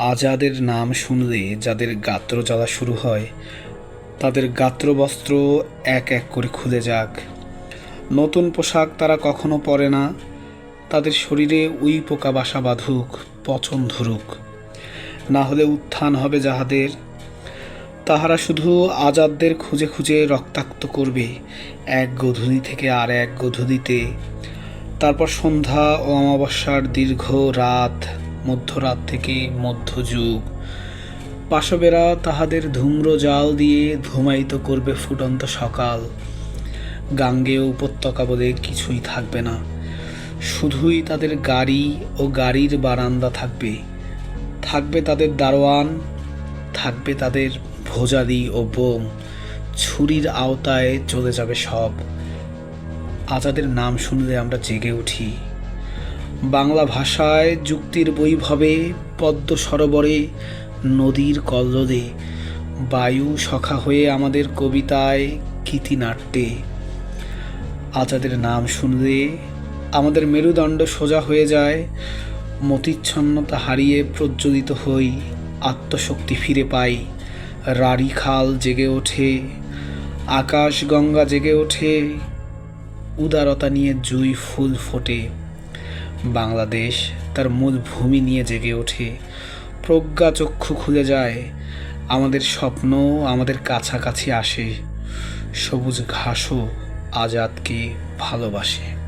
আজাদের নাম শুনলে যাদের গাত্র জ্বালা শুরু হয়, তাদের গাত্রবস্ত্র এক এক করে খুলে যাক। নতুন পোশাক তারা কখনো পরে না, তাদের শরীরে উই পোকা বাসা বাঁধুক, পচন ধরুক। না হলে উত্থান হবে যাহাদের। তাহারা শুধু আজাদদের খুঁজে খুঁজে রক্তাক্ত করবে, এক গধূলি থেকে আর এক গধূলিতে। তারপর সন্ধ্যা ও অমাবস্যার দীর্ঘ রাত মধ্যরাত থেকে মধ্যযুগ। পাশবেরা তাহাদের ধূম্র জাল দিয়ে ধূমায়িত করবে ফুটন্ত সকাল। গাঙ্গেয় উপত্যকা বলে কিছুই থাকবে না। শুধুই তাদের গাড়ি ও গাড়ির বারান্দা থাকবে। থাকবে তাদের দারোয়ান, থাকবে তাদের ভোজালি ও বোম। ছুরির আওতায় চলে যাবে সব। আজাদের নাম শুনলে আমরা জেগে উঠি। বাংলা ভাষায় যুক্তির বৈভবে পদ্ম সরোবরে, নদীর কল্লোলে বায়ু সখা হয়ে আমাদের কবিতায় কীতিনাট্যে আজাদের নাম শুনলে আমাদের মেরুদণ্ড সোজা হয়ে যায়, মতিচ্ছন্নতা হারিয়ে প্রজ্বলিত হই, আত্মশক্তি ফিরে পাই, রাড়ি খাল জেগে ওঠে, আকাশ গঙ্গা জেগে ওঠে, উদারতা নিয়ে জুই ফুল ফোটে। বাংলাদেশ তার মূল ভূমি নিয়ে জেগে ওঠে। প্রজ্ঞা চক্ষু খুলে যায়, আমাদের স্বপ্ন আমাদের কাছাকাছি আসে। সবুজ ঘাসও আজাদকে ভালোবাসে।